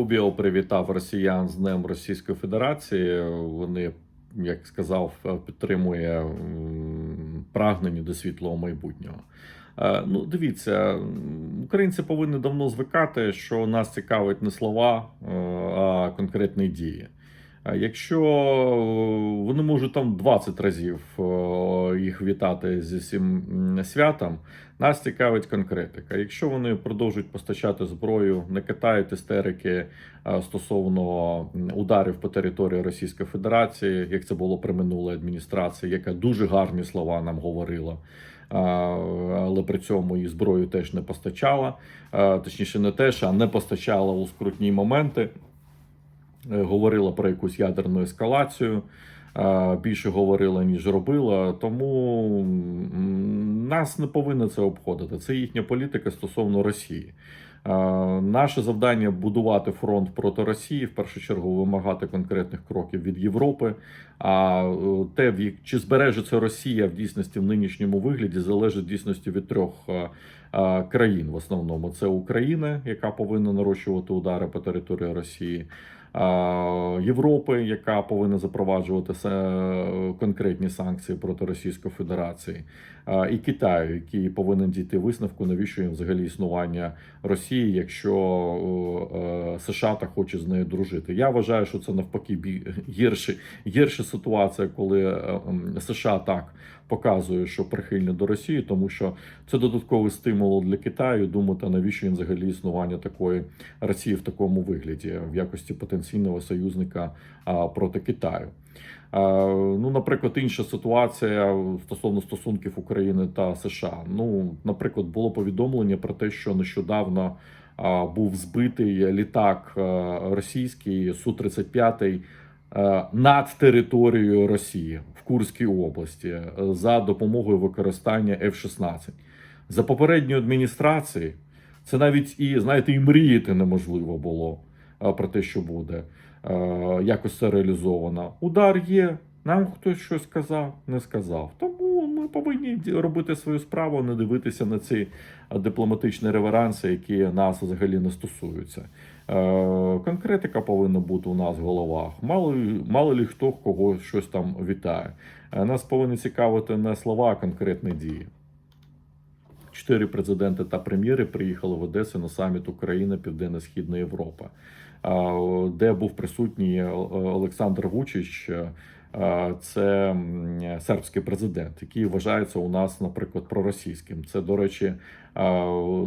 Рубіо привітав росіян з Днем Російської Федерації. Вони, як сказав, підтримує прагнення до світлого майбутнього. Е, Ну, дивіться, українці повинні давно звикати, що нас цікавить не слова, е, а конкретні дії. А Якщо е, вони можуть там 20 разів е, їх вітати зі всім святом, нас цікавить конкретика. Якщо вони продовжують постачати зброю, не катають істерики е, стосовно ударів по території Російської Федерації, як це було при минулій адміністрації, яка дуже гарні слова нам говорила. Але при цьому і зброю теж не постачала, точніше, не теж, а не постачала у скрутні моменти. Е, Говорила про якусь ядерну ескалацію, більше говорила, ніж робила. Тому нас не повинно це обходити. Це їхня політика стосовно Росії. Наше завдання будувати фронт проти Росії, в першу чергу вимагати конкретних кроків від Європи. А е, те, чи збережеться Росія в дійсності в нинішньому вигляді, залежить в дійсності від трьох е, е, країн. В основному це Україна, яка повинна нарощувати удари по території Росії. Європи, яка повинна запроваджувати конкретні санкції проти Російської Федерації, і Китаю, який повинен дійти висновку, навіщо їм взагалі існування Росії, якщо е, США так хоче з нею дружити. Я вважаю, що це навпаки гірше, гірша ситуація, коли е, США так показує, що прихильні до Росії, тому що це додатковий стимул для Китаю думати, навіщо їм взагалі існування такої Росії в такому вигляді, в якості потенційного союзника проти Китаю. Ну, наприклад, інша ситуація стосовно стосунків України та США. Ну, наприклад, було повідомлення про те, що нещодавно був збитий літак російський су 35 е, над територією Росії в Курській області е, за допомогою використання F-16. За попередньою адміністрації це навіть і знаєте, і мріяти неможливо було про те, що буде е, якось це реалізовано. Удар є. Нам хтось щось сказав, не сказав. Тому ми повинні робити свою справу, не дивитися на ці е, дипломатичні реверанси, які нас взагалі не стосуються. Е, Конкретика повинна бути у нас в головах. Мало, мало лі хто кого щось там вітає. Е, Нас повинні цікавити не слова, а конкретні дії. Чотири президенти та прем'єри приїхали в Одесу на саміт Україна Південно-Східна Європа, а, де був присутній е, Олександр Вучич. е, Це сербський президент, який вважається у нас, наприклад, проросійським. Це, до речі,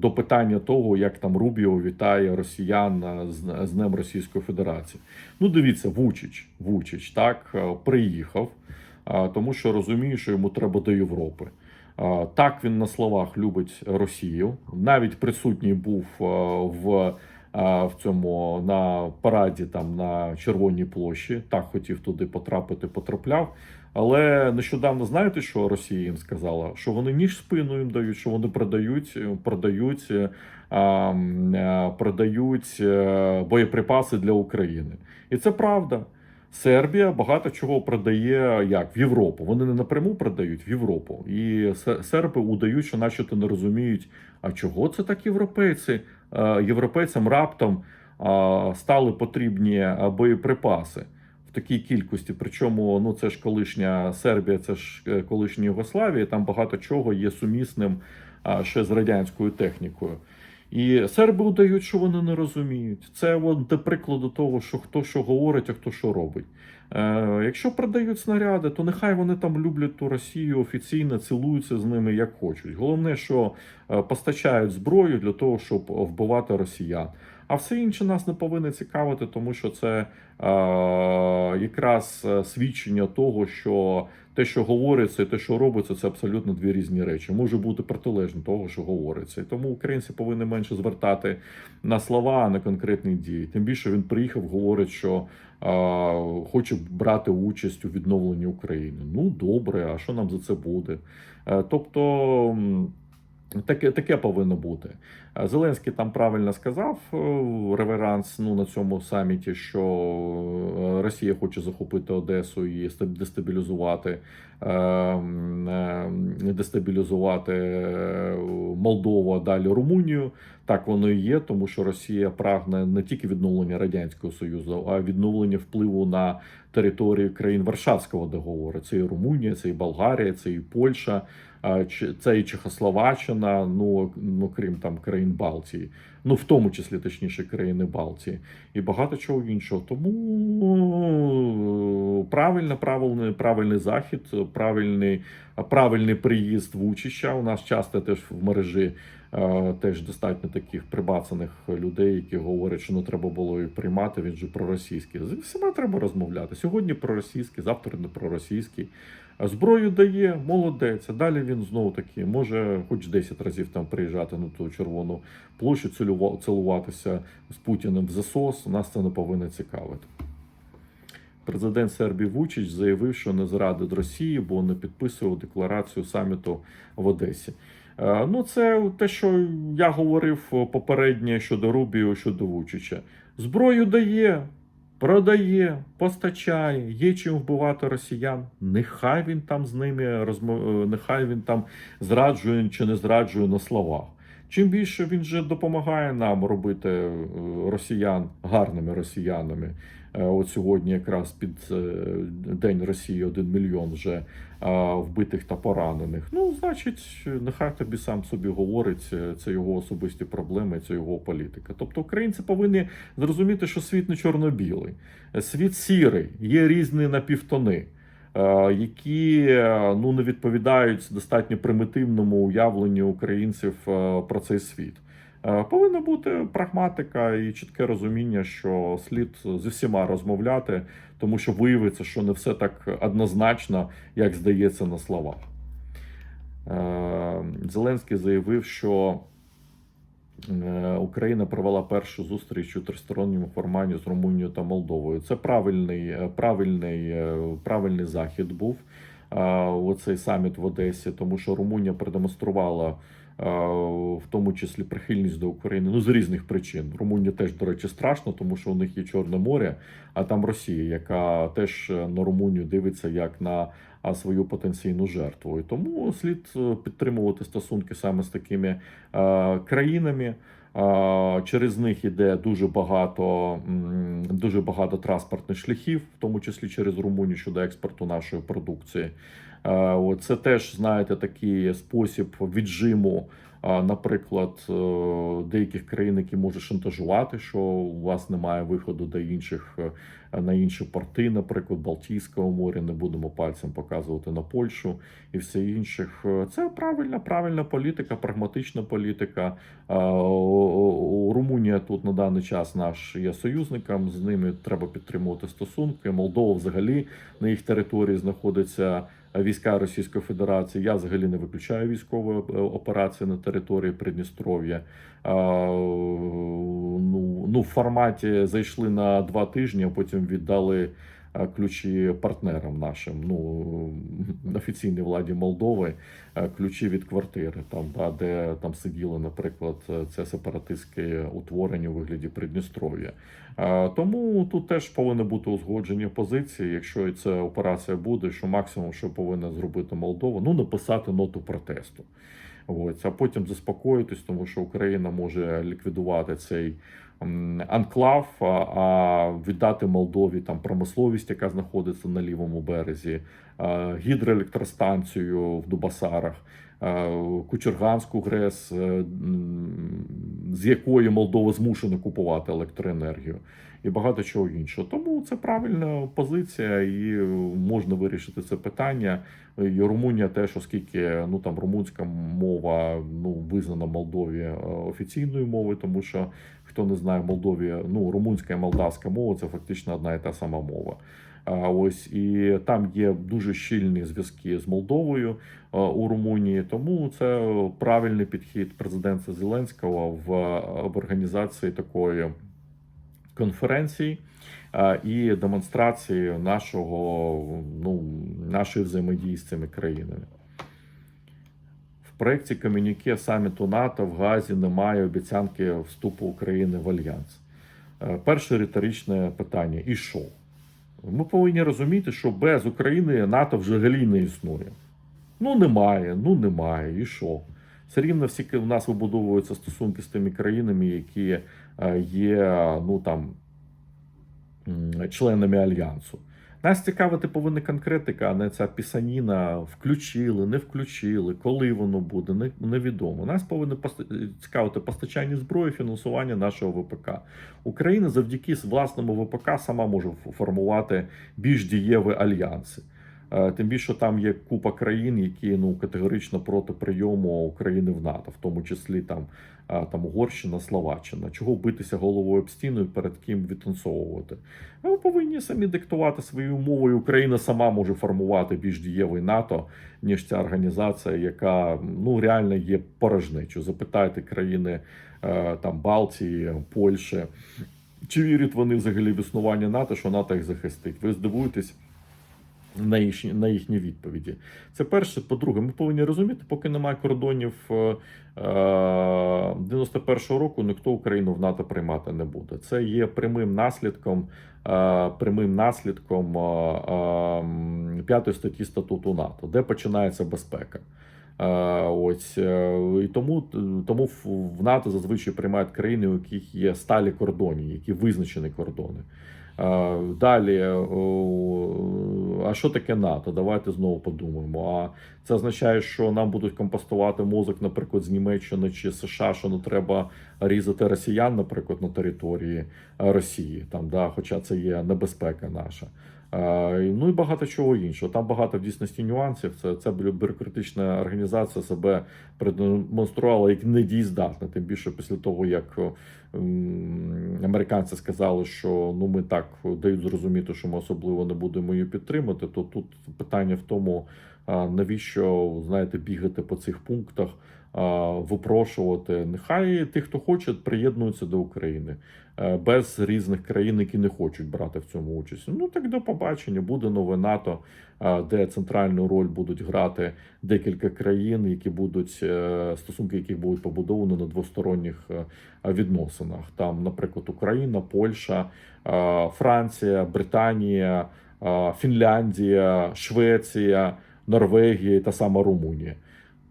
до питання того, як там Рубіо вітає росіян е, з Днем Російської Федерації. Ну, дивіться, Вучич, Вучич так приїхав, тому що розуміє, що йому треба до Європи. Так, він на словах любить Росію. Навіть присутній був в, в цьому на параді там на Червоній площі. Так хотів туди потрапити, потрапляв. Але нещодавно знаєте, що Росія їм сказала? Що вони ніж спину їм дають, що вони продають, продають, е, е, продають е, боєприпаси для України. І це правда. Сербія багато чого продає як в Європу. Вони не напряму продають в Європу. І серби удають, що начебто не розуміють, а чого це так європейці? Е, Європейцям раптом стали потрібні боєприпаси в такій кількості. Причому ну це ж колишня Сербія, це ж е, колишня Югославія. Там багато чого є сумісним ще з радянською технікою. І серби удають, що вони не розуміють. Це до прикладу того, що хто що говорить, а хто що робить. Е, якщо продають снаряди, то нехай вони там люблять ту Росію офіційно, цілуються з ними як хочуть. Головне, що е, постачають зброю для того, щоб вбивати росіян. А все інше нас не повинно цікавити, тому що це е, якраз е, свідчення того, що те, що говориться, і те, що робиться, це абсолютно дві різні речі. Може бути протилежно того, що говориться. І тому українці повинні менше звертати на слова, а не конкретні дії. Тим більше він приїхав, говорить, що е, хоче брати участь у відновленні України. Ну добре, а що нам за це буде? Е, тобто. Таке, таке повинно бути. Е, Зеленський там правильно сказав е, реверанс ну, на цьому саміті, що е, Росія хоче захопити Одесу і стаб- дестабілізувати, дестабілізувати Молдову, а далі Румунію. Так воно і є, тому що Росія прагне не тільки відновлення Радянського Союзу, а відновлення впливу на територію країн Варшавського договору. Це і Румунія, це і Болгарія, це і Польща, це і Чехословаччина, ну, ну крім там країн Балтії, ну в тому числі точніше країни Балтії, і багато чого іншого. Тому правильно, правильний, правильний захід, правильний, правильний приїзд учища У нас часто теж в мережі е, теж достатньо таких прибацаних людей, які говорять, що не треба було їх приймати. Він же проросійський. З всіма треба розмовляти. Сьогодні проросійський, завтра не проросійський. Зброю дає, молодець. Далі він знову таки може хоч 10 разів там приїжджати на ту червону площу, цілуватися з Путіним в засос. Нас це не повинно цікавити. Президент Сербії Вучич заявив, що не зрадить Росії, бо не підписував декларацію саміту в Одесі. Е, Ну, це те, що я говорив попередньо щодо Рубіо, щодо Вучича. Зброю дає, продає, постачає, є чим вбивати росіян. Нехай він там з ними розмов... нехай він там зраджує чи не зраджує на словах. Чим більше він же допомагає нам робити е, росіян гарними росіянами. Е, От сьогодні, якраз під е, День Росії, один мільйон вже е, вбитих та поранених. Ну, значить, нехай тобі сам собі говорить, це його особисті проблеми, це його політика. Тобто українці повинні зрозуміти, що світ не чорно-білий, світ сірий, є різні напівтони. Які ну не відповідають достатньо примітивному уявленню українців про цей світ. Е, Повинна бути прагматика і чітке розуміння, що слід зі всіма розмовляти, тому що виявиться, що не все так однозначно, як здається на словах. Е, Зеленський заявив, що е, Україна провела першу зустріч у тристоронньому форматі з Румунією та Молдовою. Це правильний, правильний, правильний захід був е, оцей саміт в Одесі, тому що Румунія продемонструвала в тому числі прихильність до України ну з різних причин. Румунія теж, до речі, страшно, тому що у них є Чорне море, а там Росія, яка теж на Румунію дивиться як на свою потенційну жертву. І тому слід е, підтримувати стосунки саме з такими е, країнами. Через них іде дуже багато, дуже багато транспортних шляхів, в тому числі через Румунію щодо експорту нашої продукції. Е, Це теж, знаєте, такий спосіб віджиму, наприклад, е, деяких країн, які можуть шантажувати, що у вас немає виходу до інших е, на інші порти, наприклад, Балтійського моря, не будемо пальцем показувати на Польщу і все інших. Е, Це правильна, правильна політика, прагматична політика. Румунія тут на даний час наш є союзником. З ними треба підтримувати стосунки. Молдова взагалі на їх території знаходиться війська Російської Федерації. Я взагалі не виключаю військову операцію на території Придністров'я. Ну, ну, в форматі зайшли на два тижні, а потім віддали е, ключі партнерам нашим. Ну офіційній владі Молдови ключі від квартири, там да, де там сиділи, наприклад, це сепаратистське утворення у вигляді Придністров'я. Тому тут теж повинні бути узгоджені позиції. Якщо ця операція буде, що максимум, що повинна зробити Молдова, ну написати ноту протесту. Ось, а потім заспокоїтись, тому що Україна може ліквідувати цей анклав, а- віддати Молдові там промисловість, яка знаходиться на лівому березі, гідроелектростанцію в Дубасарах, Кучерганську ГРЕС, е, з якої Молдова змушена купувати електроенергію. І багато чого іншого. Тому це правильна позиція, і е, можна вирішити це питання. І Румунія теж, оскільки ну там румунська мова ну визнана Молдові е, офіційною мовою, тому що хто не знає, Молдові ну румунська і молдавська мова це фактично одна і та сама мова. А ось і там є дуже щільні зв'язки з Молдовою е, у Румунії. Тому це правильний підхід президента Зеленського в, в організації такої конференції і демонстрації нашого ну нашої взаємодії з цими країнами. В проєкті комюніке саміту НАТО в Газі немає обіцянки вступу України в альянс. Е, Перше риторичне питання: і що? Ми повинні розуміти, що без України НАТО взагалі не існує. Ну, немає, ну немає, і що? Все рівно всі в нас вибудовуються стосунки з тими країнами, які є ну там членами альянсу. Нас цікавити повинна конкретика, а не ця пісаніна. Включили, не включили, коли воно буде, не- невідомо. Нас повинно цікавити постачання зброї, фінансування нашого ВПК. Україна завдяки власному ВПК сама може формувати більш дієві альянси. Е, Тим більше там є купа країн, які ну категорично проти прийому України в НАТО, в тому числі там, е, там Угорщина, Словаччина. Чого битися головою об стіну і перед ким відтанцовувати? Ми повинні самі диктувати свої умови. Україна сама може формувати більш дієвий НАТО, ніж ця організація, яка ну реально є порожнечою. Запитайте країни е, там Балтії, Польщі. Чи вірять вони взагалі в існування НАТО, що НАТО їх захистить? Ви здивуєтесь на їхні, на їхні відповіді. Це перше. По-друге, ми повинні розуміти, поки немає кордонів е, е, 91-го року, ніхто Україну в НАТО приймати не буде. Це є прямим наслідком, е, прямим наслідком е, е, п'ятої статті статуту НАТО, де починається безпека. Е, Ось е, і тому, тому в- НАТО зазвичай приймають країни, у яких є сталі кордони, які визначені кордони. Е, Далі, а що таке НАТО? Давайте знову подумаємо. А це означає, що нам будуть компостувати мозок, наприклад, з Німеччини чи США, що не треба різати росіян, наприклад, на території е, Росії, там, да, хоча це є небезпека наша. Е, Ну і багато чого іншого. Там багато в дійсності нюансів. Це, це бю- бюрократична організація себе продемонструвала як недієздатна. Тим більше після того, як американці сказали, що ну ми так дають зрозуміти, що ми особливо не будемо її підтримати. То тут питання в тому, навіщо знаєте, бігати по цих пунктах, випрошувати. Нехай ті, хто хоче, приєднуються до України е, без різних країн, які не хочуть брати в цьому участь. Ну так до побачення. Буде нове НАТО, де центральну роль будуть грати декілька країн, які будуть е, стосунки, яких будуть побудовані на двосторонніх е, відносинах. Там, наприклад, Україна, Польща, Франція, Британія, Фінляндія, Швеція, Норвегія та сама Румунія.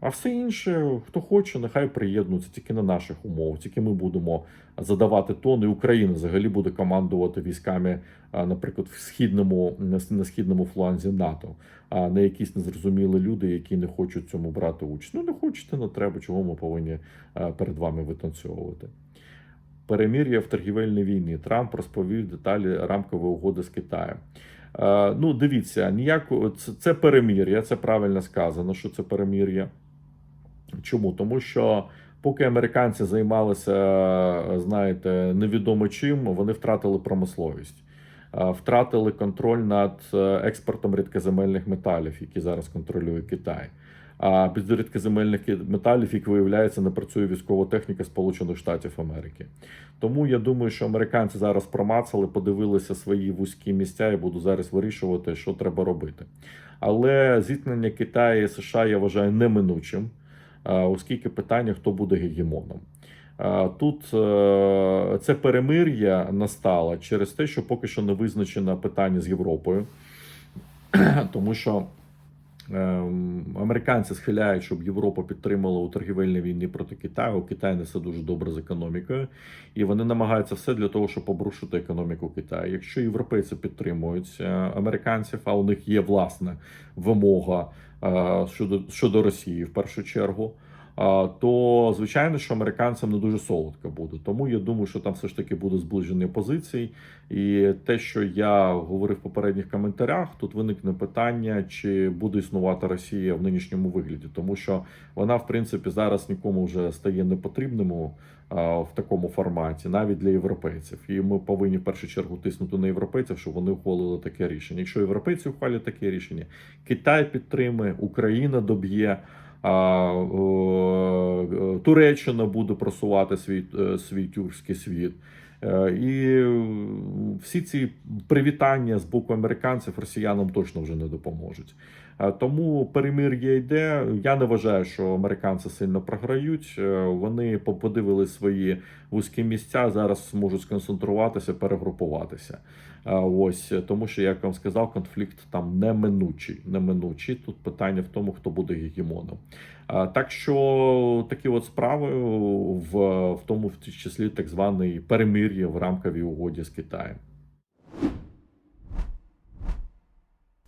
А все інше, хто хоче, нехай приєднується тільки на наших умовах, тільки ми будемо задавати тон, і Україна взагалі буде командувати військами, наприклад, в східному на східному фланзі НАТО, а не якісь незрозумілі люди, які не хочуть цьому брати участь. Ну не хочете, не треба. Чого ми повинні перед вами витанцьовувати? Перемір'я в торгівельній війні. Трамп розповів деталі рамкової угоди з Китаєм. Е, Ну, дивіться, ніяко це, це перемір'я, це правильно сказано, що це перемір'я. Чому? Тому що поки американці займалися, е, знаєте, невідомо чим, вони втратили промисловість, Е, втратили контроль над експортом рідкоземельних металів, які зараз контролює Китай. А без рідкоземельних металів, як виявляється, не працює військова техніка Сполучених Штатів Америки. Тому я думаю, що американці зараз промацали, подивилися свої вузькі місця і будуть зараз вирішувати, що треба робити. Але зіткнення Китаю і США я вважаю неминучим, оскільки питання, хто буде гегемоном. Тут е, це перемир'я настало через те, що поки що не визначено питання з Європою, тому що американці схиляють, щоб Європа підтримала у торгівельній війні проти Китаю. Китай несе дуже добре з економікою, і вони намагаються все для того, щоб обрушити економіку Китаю. Якщо європейці підтримують е, американців, а у них є власна вимога е, щодо, щодо Росії в першу чергу. То звичайно, що американцям не дуже солодко буде. Тому я думаю, що там все ж таки буде зближення позицій. І те, що я говорив в попередніх коментарях, тут виникне питання, чи буде існувати Росія в нинішньому вигляді, тому що вона, в принципі, зараз нікому вже стає непотрібним в такому форматі, навіть для європейців. І ми повинні в першу чергу тиснути на європейців, щоб вони ухвалили таке рішення. Якщо європейці ухвалять таке рішення, Китай підтримує, Україна доб'є. Туреччина буде просувати свій, е, свій тюркський світ. Е, І всі ці привітання з боку американців росіянам точно вже не допоможуть. Е, Тому перемир'я йде. Я не вважаю, що американці сильно програють. Е, Вони подивили свої вузькі місця. Зараз можуть сконцентруватися, перегрупуватися. Е, Ось тому, що як вам сказав, конфлікт там неминучий. Неминучий. Тут питання в тому, хто буде гегемоном. Так що такі от справи в, в тому в числі так званий перемир'я в рамковій угоді з Китаєм.